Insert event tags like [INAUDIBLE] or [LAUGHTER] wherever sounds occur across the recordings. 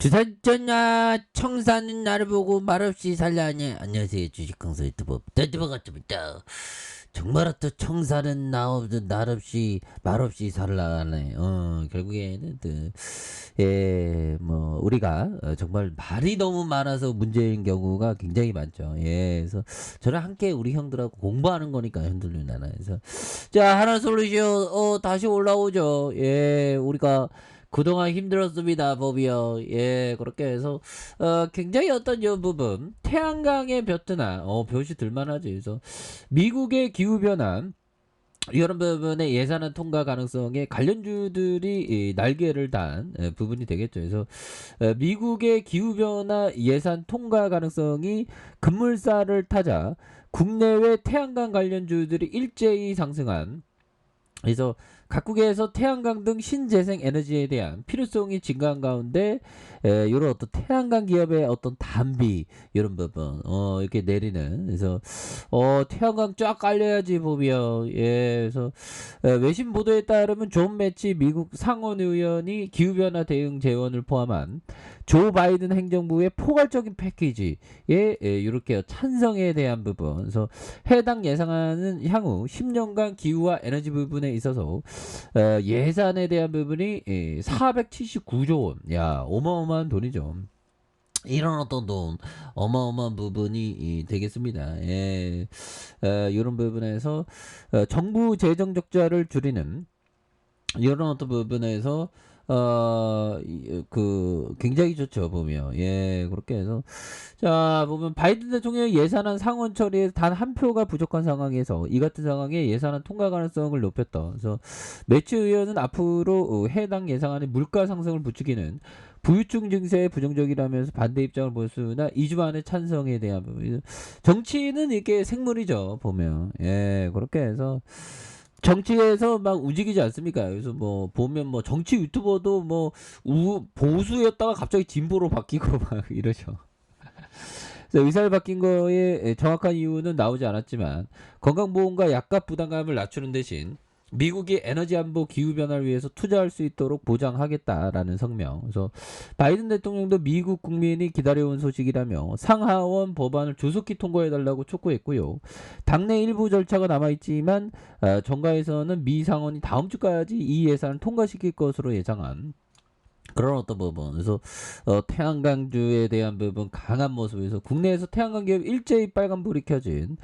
주산전야 청사는 나를 보고 말없이 살라니 안녕하세요. 주식강사 유튜브 더드버 같습니다. 정말 어떤 청사는 나 없는 날 없이 말없이 살라네. 어 결국에는 그 예뭐 우리가 어, 정말 말이 너무 많아서 문제인 경우가 굉장히 많죠. 예 그래서 저는 함께 우리 형들하고 공부하는 거니까 형들 누나는 그래서 자 하나 솔루션 어 다시 올라오죠. 예 우리가 그동안 힘들었습니다, 법이요. 예, 그렇게 해서, 어, 굉장히 어떤 요 부분, 태양광의 벼트나, 어, 벼이 들만하지. 그래서, 미국의 기후변화, 이런 부분의 예산안 통과 가능성에 관련주들이 이 날개를 단 예, 부분이 되겠죠. 그래서 어, 미국의 기후변화 예산 통과 가능성이 급물살을 타자 국내외 태양광 관련주들이 일제히 상승한 그래서 각국에서 태양광 등 신재생 에너지에 대한 필요성이 증가한 가운데 에, 이런 어떤 태양광 기업의 어떤 단비 이런 부분 어 이렇게 내리는. 그래서 어 태양광 쫙 깔려야지 보면 예 그래서 에, 외신 보도에 따르면 존 매치 미국 상원 의원이 기후 변화 대응 재원을 포함한 조 바이든 행정부의 포괄적인 패키지에 예, 이렇게 찬성에 대한 부분 그래서 해당 예상안은 향후 10년간 기후와 에너지 부분에 있어서 어, 예산에 대한 부분이 예, 479조 원. 야, 어마어마한 돈이죠. 이런 어떤 돈 어마어마한 부분이 이, 되겠습니다. 예, 어, 이런 부분에서 어, 정부 재정 적자를 줄이는 이런 어떤 부분에서 어, 이, 그, 굉장히 좋죠, 보면. 예, 그렇게 해서. 자, 보면 바이든 대통령 예산안 상원 처리에 단 한 표가 부족한 상황에서 이 같은 상황에 예산안 통과 가능성을 높였다. 그래서 매치 의원은 앞으로 어, 해당 예상안에 물가 상승을 부추기는 부유층 증세에 부정적이라면서 반대 입장을 보였으나 2주 만에 찬성에 대한 부분. 정치는 이게 생물이죠, 보면. 예, 그렇게 해서. 정치에서 막 움직이지 않습니까? 그래서 뭐 보면 뭐 정치 유튜버도 뭐 우, 보수였다가 갑자기 진보로 바뀌고 [LAUGHS] 막 이러죠. 그래서 의사를 바뀐 거에 정확한 이유는 나오지 않았지만 건강보험과 약값 부담감을 낮추는 대신 미국이 에너지 안보 기후 변화를 위해서 투자할 수 있도록 보장하겠다라는 성명. 그래서 바이든 대통령도 미국 국민이 기다려온 소식이라며 상하원 법안을 조속히 통과해 달라고 촉구했고요. 당내 일부 절차가 남아 있지만 어, 정가에서는 미 상원이 다음 주까지 이 예산을 통과시킬 것으로 예상한 그런 어떤 부분. 그래서 어, 태양광주에 대한 부분 강한 모습에서 국내에서 태양광 기업 일제히 빨간불이 켜진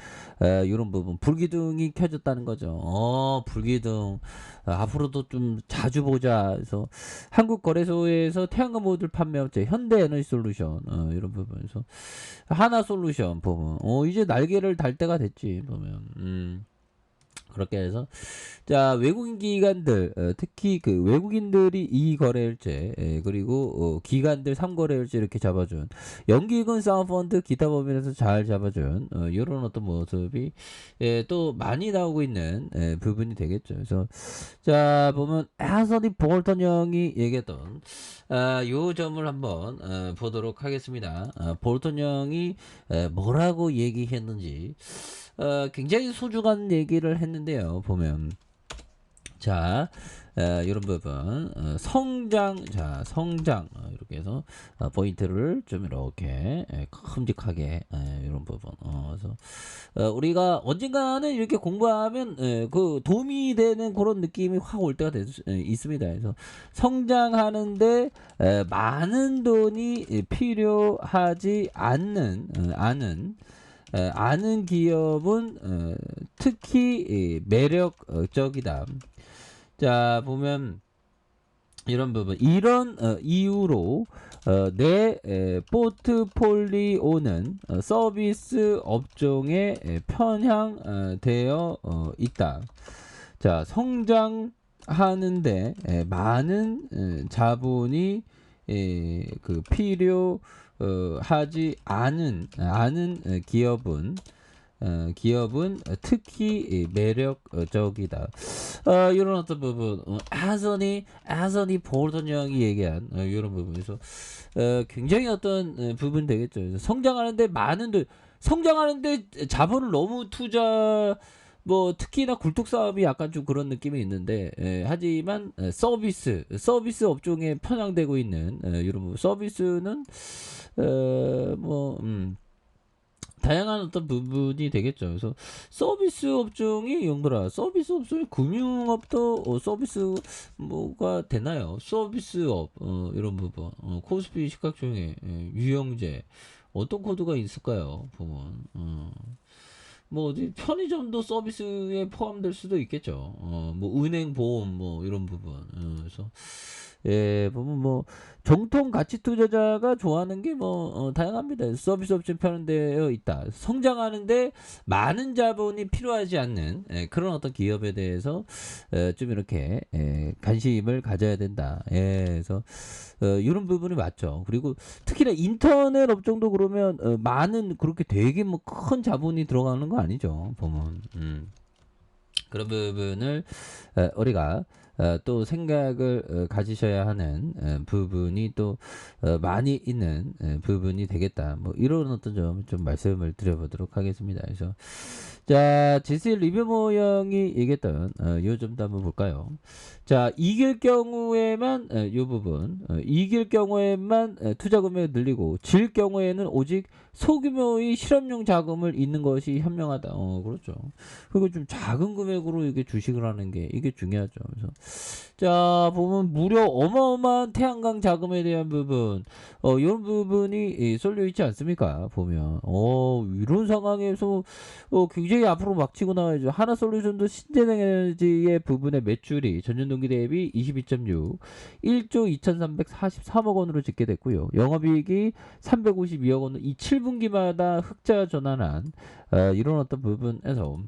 에, 이런 부분. 불기둥이 켜졌다는 거죠. 어 불기둥. 어, 앞으로도 좀 자주 보자. 그래서 한국거래소에서 태양광 모듈 판매업체 현대에너지솔루션 어, 이런 부분에서 하나솔루션 보면 어 이제 날개를 달 때가 됐지 보면. 음. 그렇게 해서 자 외국인 기관들 어, 특히 그 외국인들이 이 거래일제 예, 그리고 어, 기관들 3거래일제 이렇게 잡아준 연기금 사업펀드 기타 법인에서 잘 잡아준 어, 이런 어떤 모습이 예, 또 많이 나오고 있는 예, 부분이 되겠죠. 그래서 자 보면 하서디 볼턴 형이 얘기했던 아, 요 점을 한번 어, 보도록 하겠습니다. 아, 볼턴 형이 에, 뭐라고 얘기했는지 어, 굉장히 소중한 얘기를 했는데요. 보면 자 어, 이런 부분 어, 성장 자 성장 어, 이렇게 해서 어, 포인트를 좀 이렇게 에, 큼직하게 에, 이런 부분 어, 그래서 어, 우리가 언젠가는 이렇게 공부하면 에, 그 도움이 되는 그런 느낌이 확 올 때가 됐, 에, 있습니다. 그래서 성장하는데 에, 많은 돈이 필요하지 않는 어, 않은 에, 아는 기업은 어, 특히 이, 매력적이다. 자 보면 이런 부분 이런 어, 이유로 어, 내 에, 포트폴리오는 어, 서비스 업종에 에, 편향되어 어, 있다. 자 성장하는데 에, 많은 에, 자본이 에, 그 필요 어, 하지 않은 않은 어, 기업은 어, 기업은 특히 매력적이다. 어, 이런 어떤 부분, 어, 아서니 아서니 볼턴 형이 얘기한 어, 이런 부분에서 어, 굉장히 어떤 어, 부분 되겠죠. 성장하는데 많은 돈, 성장하는데 자본을 너무 투자 뭐 특히나 굴뚝 사업이 약간 좀 그런 느낌이 있는데 에, 하지만 에, 서비스 서비스 업종에 편향되고 있는 에, 이런 부분. 서비스는 어, 뭐 음, 다양한 어떤 부분이 되겠죠. 그래서 서비스 업종이 용도라 서비스 업종이 금융업도 어, 서비스 뭐가 되나요? 서비스업 어, 이런 부분 어, 코스피 시각 중에 예, 유형제 어떤 코드가 있을까요? 보면 어. 뭐 편의점도 서비스에 포함될 수도 있겠죠. 어, 뭐 은행 보험 뭐 이런 부분. 어, 그래서 예, 보면 뭐 정통 가치 투자자가 좋아하는 게뭐 어, 다양합니다. 서비스 업종 편되어 있다. 성장하는데 많은 자본이 필요하지 않는 예, 그런 어떤 기업에 대해서 어, 좀 이렇게 예, 관심을 가져야 된다. 예, 그래서 어, 이런 부분이 맞죠. 그리고 특히나 인터넷 업종도 그러면 어, 많은 그렇게 되게 뭐 큰 자본이 들어가는 거 아니죠. 보면 음. 그런 부분을 어, 우리가 어, 또 생각을 어, 가지셔야 하는 어, 부분이 또 어, 많이 있는 어, 부분이 되겠다. 뭐 이런 어떤 점 좀 말씀을 드려보도록 하겠습니다. 그래서 자 제시 리뷰 모형이 얘기했던 어, 요 점도 한번 볼까요? 자 이길 경우에만 어, 요 부분 어, 이길 경우에만 어, 투자 금액을 늘리고 질 경우에는 오직 소규모의 실험용 자금을 있는 것이 현명하다. 어 그렇죠. 그리고 좀 작은 금액으로 이게 주식을 하는 게 이게 중요하죠. 그래서 자 보면 무려 어마어마한 태양광 자금에 대한 부분 어 이런 부분이 예, 쏠려 있지 않습니까? 보면 어 이런 상황에서 어 굉장히 앞으로 막 치고 나가야죠. 하나솔루션도 신재생 에너지의 부분의 매출이 전년 동기 대비 22.6 1조 2,343억 원으로 집계됐고요. 영업이익이 352억 원은 이 7분기마다 흑자 전환한 어, 이런 어떤 부분에서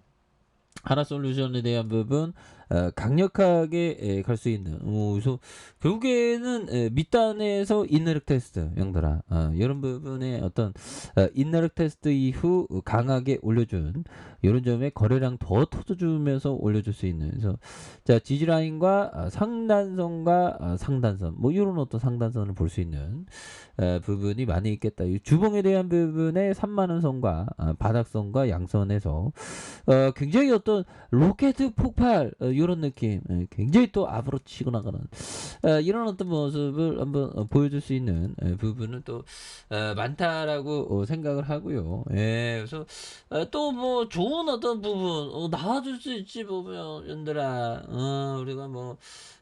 하나솔루션에 대한 부분 어, 강력하게 갈 수 있는 어, 그래서 결국에는 에, 밑단에서 인너력 테스트 영들아. 어, 이런 부분의 어떤 어, 인너력 테스트 이후 강하게 올려준 이런 점에 거래량 더 터져주면서 올려줄 수 있는. 그래서 자 지지라인과 어, 상단선과 어, 상단선 뭐 이런 어떤 상단선을 볼 수 있는 어, 부분이 많이 있겠다. 이 주봉에 대한 부분에 3만원 선과 어, 바닥선과 양선에서 어, 굉장히 어떤 로켓 폭발 어, 이런 느낌 예, 굉장히 또 앞으로 치고 나가는 어, 이런 어떤 모습을 한번 어, 보여줄 수 있는 예, 부분은 또 어, 많다라고 어, 생각을 하고요. 예, 그래서 어, 또뭐 좋은 어떤 부분 어, 나와줄 수 있지 보면 연들아 어, 우리가 뭐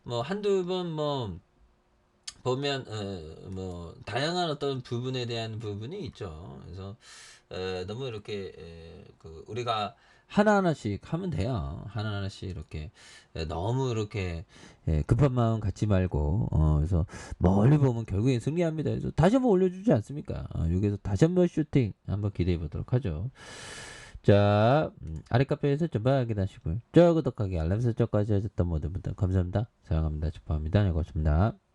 뭐 한두 번뭐 보면 어, 뭐 다양한 어떤 부분에 대한 부분이 있죠. 그래서 어, 너무 이렇게 에, 그 우리가 하나하나씩 하면 돼요. 하나하나씩 이렇게 에, 너무 이렇게 예, 급한 마음 갖지 말고 어, 그래서 멀리 보면 결국엔 승리합니다. 그래서 다시 한번 올려주지 않습니까? 어, 여기서 다시 한번 슈팅 한번 기대해 보도록 하죠. 자 음, 아래 카페에서 전방 확인하시고요. 저 구독하기 알람 설정까지 하셨던 모든 분들 감사합니다. 사랑합니다. 축복합니다. 네, 고맙습니다.